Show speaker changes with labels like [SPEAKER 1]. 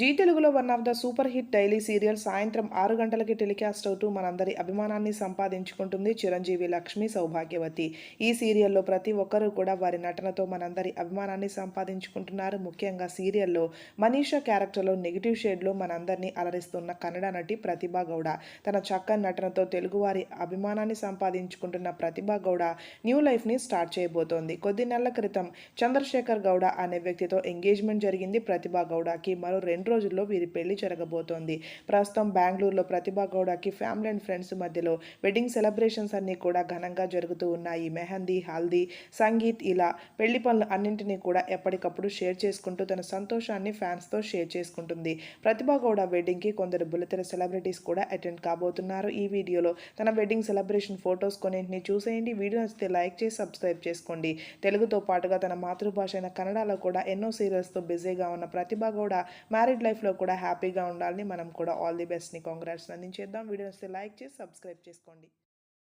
[SPEAKER 1] G తెలుగులో one of the super hit daily serial సాయంత్రం ఆరు గంటలకి టెలికాస్ట్ అవుతూ మనందరి అభిమానాన్ని సంపాదించుకుంటుంది చిరంజీవి లక్ష్మి సౌభాగ్యవతి. ఈ సీరియల్లో ప్రతి ఒక్కరూ కూడా వారి నటనతో మనందరి అభిమానాన్ని సంపాదించుకుంటున్నారు. ముఖ్యంగా సీరియల్లో మనీషా క్యారెక్టర్లో నెగిటివ్ షేడ్లో మనందరినీ అలరిస్తున్న కన్నడ నటి ప్రతిభా గౌడ. తన చక్కని నటనతో తెలుగువారి అభిమానాన్ని సంపాదించుకుంటున్న ప్రతిభా గౌడ న్యూ లైఫ్ని స్టార్ట్ చేయబోతోంది. కొద్ది నెలల క్రితం చంద్రశేఖర్ గౌడ అనే వ్యక్తితో ఎంగేజ్మెంట్ జరిగింది ప్రతిభా గౌడకి. మరో రెండు రోజుల్లో వీరి పెళ్ళి జరగబోతోంది. ప్రస్తుతం బెంగళూరులో ప్రతిభా గౌడకి ఫ్యామిలీ అండ్ ఫ్రెండ్స్ మధ్యలో వెడ్డింగ్ సెలబ్రేషన్స్ అన్నీ కూడా ఘనంగా జరుగుతూ ఉన్నాయి. మెహందీ హల్దీ సంగీత్ ఇలా పెళ్ళి పనులు అన్నింటినీ కూడా ఎప్పటికప్పుడు షేర్ చేసుకుంటూ తన సంతోషాన్ని ఫ్యాన్స్తో షేర్ చేసుకుంటుంది. ప్రతిభా గౌడ వెడ్డింగ్కి కొందరు బుల్లితెర సెలబ్రిటీస్ కూడా అటెండ్ కాబోతున్నారు. ఈ వీడియోలో తన వెడ్డింగ్ సెలబ్రేషన్ ఫొటోస్ కొన్నింటిని చూసేయండి. వీడియో నచ్చితే లైక్ చేసి సబ్స్క్రైబ్ చేసుకోండి. తెలుగుతో పాటుగా తన మాతృభాష అయిన కన్నడలో కూడా ఎన్నో సీరియల్స్తో బిజీగా ఉన్న ప్రతిభా గౌడ మ్యారీడ్ లైఫ్లో కూడా హ్యాపీగా ఉండాలని మనం కూడా ఆల్ ది బెస్ట్ని కాంగ్రాట్స్ అందించేద్దాం వీడియో లైక్ చేసి సబ్స్క్రైబ్ చేసుకోండి.